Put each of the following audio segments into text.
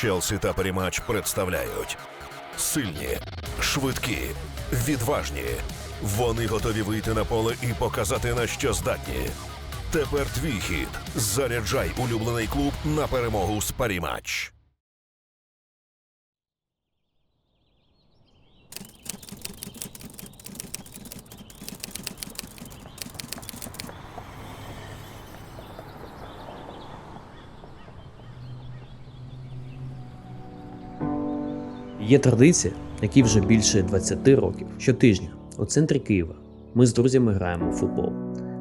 Челсі та Перімач представляють сильні, швидкі, відважні. Вони готові вийти на поле і показати на що здатні. Тепер твій хід. Заряджай улюблений клуб на перемогу з Парімач. Є традиція, якій вже більше 20 років. Щотижня у центрі Києва ми з друзями граємо у футбол.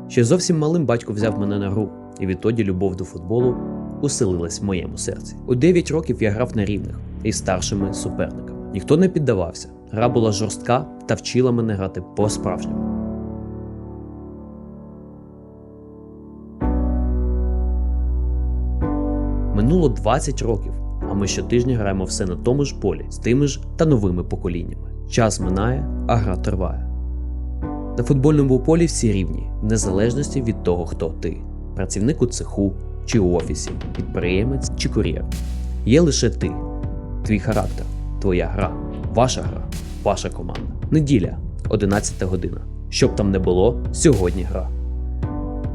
Ще зовсім малим батько взяв мене на гру, і відтоді любов до футболу уселилась в моєму серці. У 9 років я грав на рівних із старшими суперниками. Ніхто не піддавався. Гра була жорстка та вчила мене грати по-справжньому. Минуло 20 років, а ми щотижня граємо все на тому ж полі з тими ж та новими поколіннями. Час минає, а гра триває. На футбольному полі всі рівні, в незалежності від того, хто ти працівник у цеху чи у офісі, підприємець чи кур'єр. Є лише ти, твій характер, твоя гра, ваша гра, ваша команда. Неділя, 11 година. Щоб там не було, сьогодні гра.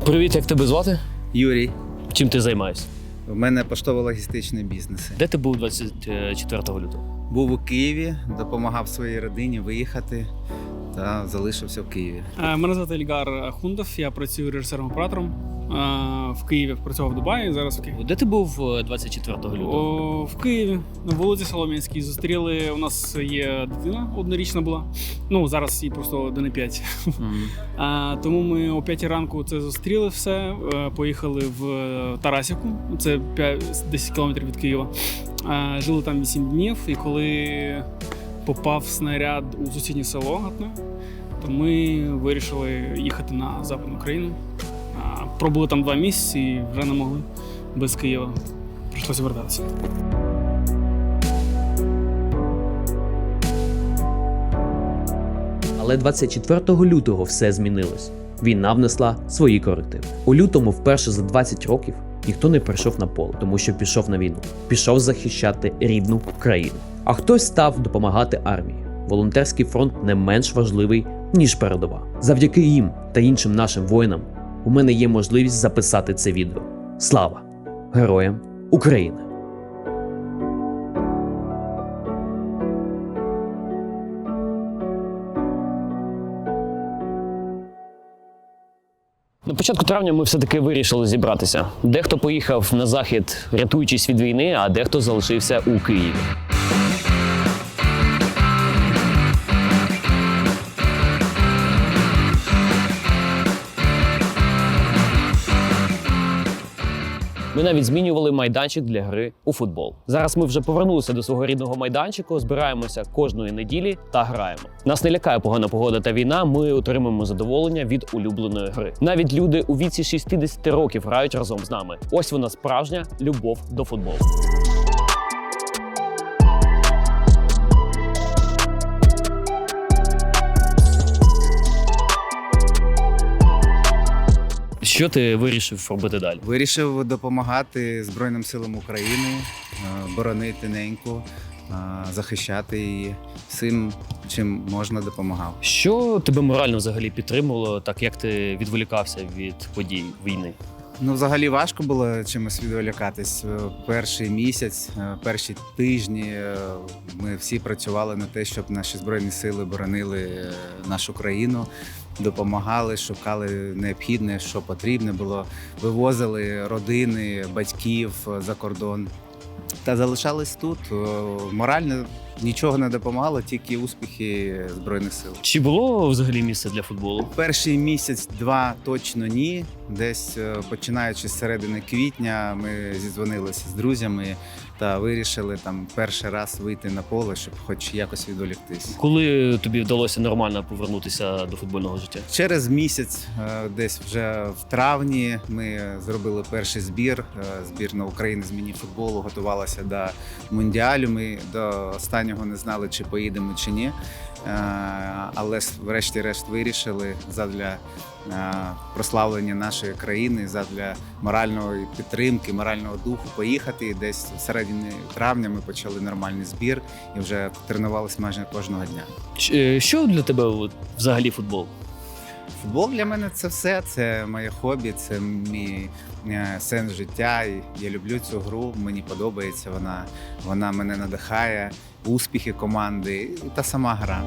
Привіт, як тебе звати? Юрій, Чим ти займаєшся? В мене поштово-логістичний бізнес. Де ти був 24 лютого? Був у Києві, допомагав своїй родині виїхати та залишився в Києві. Е, Мене звати Ельгар Хундов, я працюю режисером-оператором е, в Києві, працював в Дубаї, зараз в Києві. Де ти був е, 24 лютого? О, в Києві на вулиці Солом'янській зустріли. У нас є дитина однорічна була. Ну зараз їй просто 1,5. Мгм. А, тому ми о 5 ранку це зустріли все. е, Поїхали в Тарасівку, це 5, 10 кілометрів від Києва. Жили там 8 днів, і коли попав снаряд у сусіднє село Гатне, то ми вирішили їхати на Западну Україну. Пробули там два місяці і вже не могли без Києва. Прийшлося вертатися. Але 24 лютого все змінилось. Війна внесла свої корективи. У лютому, вперше за 20 років, ніхто не прийшов на поле, тому що пішов на війну, пішов захищати рідну країну. А хтось став допомагати армії. Волонтерський фронт не менш важливий ніж передова. Завдяки їм та іншим нашим воїнам у мене є можливість записати це відео. Слава героям України! На початку травня ми все-таки вирішили зібратися. Дехто поїхав на захід, рятуючись від війни, а дехто залишився у Києві. Ми навіть змінювали майданчик для гри у футбол. Зараз ми вже повернулися до свого рідного майданчику, збираємося кожної неділі та граємо. Нас не лякає погана погода та війна. Ми отримуємо задоволення від улюбленої гри. Навіть люди у віці 60 років грають разом з нами. Ось вона справжня любов до футболу. Що ти вирішив робити далі? Вирішив допомагати Збройним силам України, е, боронити неньку, е, захищати її всім, чим можна допомагав. Що тебе морально взагалі підтримувало, так як ти відволікався від подій війни? Ну, взагалі важко було чимось відволікатись. Е, Перший місяць, перші тижні ми всі працювали на те, щоб наші збройні сили боронили нашу країну, допомагали, шукали необхідне, що потрібне було, вивозили родини, батьків е, за кордон. Та залишались тут. Е, Морально нічого не допомагало, тільки успіхи збройних сил. Чи було взагалі місце для футболу? Перший місяць-два точно ні. Десь е, починаючи з середини квітня, ми зідзвонилися з друзями та вирішили там перший раз вийти на поле, щоб хоч якось відволіктись. Коли тобі вдалося нормально повернутися до футбольного життя? Через місяць, е, десь вже в травні, ми зробили перший збір. Е, Збірна України з міні-футболу готувалася до мундіалю. Ми до останнього не знали, чи поїдемо чи ні. Е, Але врешті-решт вирішили задля прославлення нашої країни, задля моральної підтримки, морального духу поїхати. І десь в середині травня ми почали нормальний збір і вже тренувалися майже кожного дня. Е, Що для тебе от, взагалі футбол? Футбол для мене це все. Це моє хобі, це мій е, сенс життя. Я люблю цю гру. Мені подобається вона. Вона мене надихає, успіхи команди та сама гра.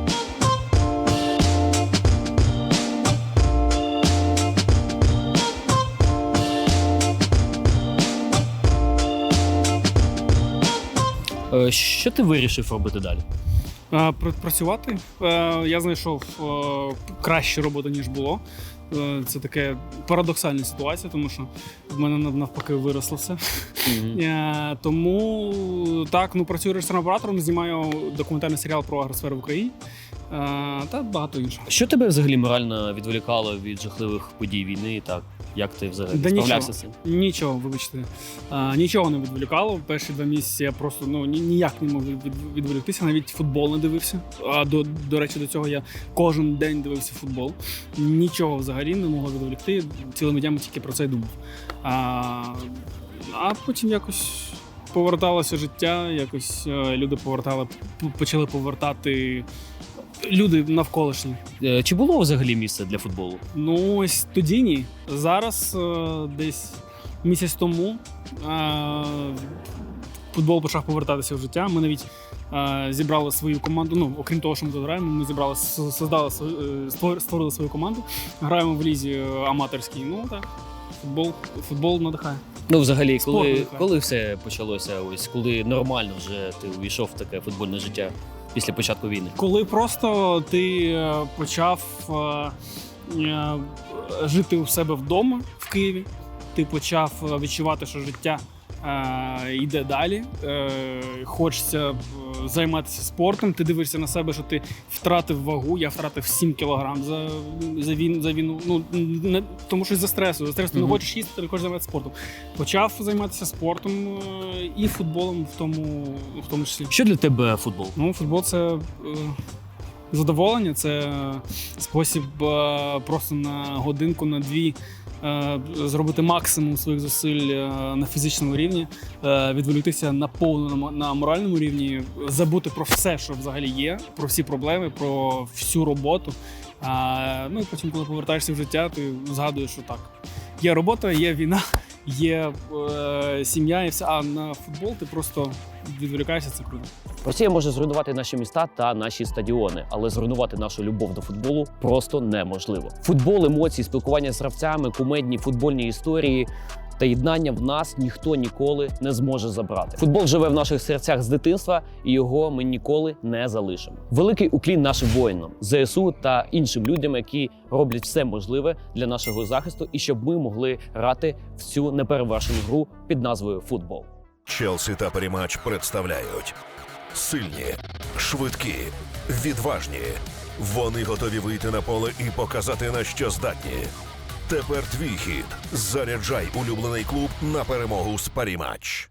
Що ти вирішив робити далі? Е, Працювати. Е, Я знайшов е, кращу роботу, ніж було. Е, Це таке парадоксальна ситуація, тому що в мене навпаки виросло все. Е, Тому так, ну працюю режисером оператором, знімаю документальний серіал про агросферу в Україні е, та багато іншого. Що тебе взагалі морально відволікало від жахливих подій війни? Так як ти взагалі Да справлявся нічого. з цим? Нічого, вибачте, а, нічого не відволікало. Перші два місяці я просто ну ніяк не мог від, від- відволіктися, навіть футбол не дивився. А до, до речі, до цього я кожен день дивився футбол. Нічого взагалі не могло відволікти. Цілими днями тільки про це й думав. А, а потім якось поверталося життя, якось е, люди повертали, почали повертати. Люди навколишні. Е, Чи було взагалі місце для футболу? Ну, ось тоді ні. Зараз е, десь місяць тому футбол почав повертатися в життя. Ми навіть е, зібрали свою команду. Ну, окрім того, що ми тут граємо, ми зібрали, создали, свою- е, створили свою команду. Граємо в лізі е, аматорській. Ну так. Футбол, футбол надихає. Ну, взагалі, Спорт коли, надихає. коли все почалося, ось коли нормально вже ти увійшов в таке футбольне життя після початку війни? Коли просто ти е, почав е, е, жити у себе вдома в Києві, ти почав відчувати, що життя йде далі, е, хочеться е, займатися спортом. Ти дивишся на себе, що ти втратив вагу. Я втратив 7 кілограм за, за, він, за війну. Ну не тому, що за стресу. За стресу ти не хочеш їсти, ти не хочеш займатися спортом. Почав займатися спортом е, і футболом в тому, в тому числі. Що для тебе футбол? Ну, футбол це е, задоволення, це спосіб е, просто на годинку, на дві е, зробити максимум своїх зусиль е, на фізичному рівні, відволіктися на повну на моральному рівні, забути про все, що взагалі є, про всі проблеми, про всю роботу. Ну і потім, коли повертаєшся в життя, ти згадуєш, що так. Є робота, є війна, є е, сім'я і все. А на футбол ти просто відволікаєшся, це круто. Росія може зруйнувати наші міста та наші стадіони, але зруйнувати нашу любов до футболу просто неможливо. Футбол, емоції, спілкування з гравцями, кумедні футбольні історії. Та єднання в нас ніхто ніколи не зможе забрати. Футбол живе в наших серцях з дитинства, і його ми ніколи не залишимо. Великий уклін нашим воїнам, ЗСУ та іншим людям, які роблять все можливе для нашого захисту, і щоб ми могли грати в цю неперевершену гру під назвою футбол. Челсі та Перемач представляють сильні, швидкі, відважні. Вони готові вийти на поле і показати на що здатні. Тепер твій хід. Заряджай улюблений клуб на перемогу з Парімач.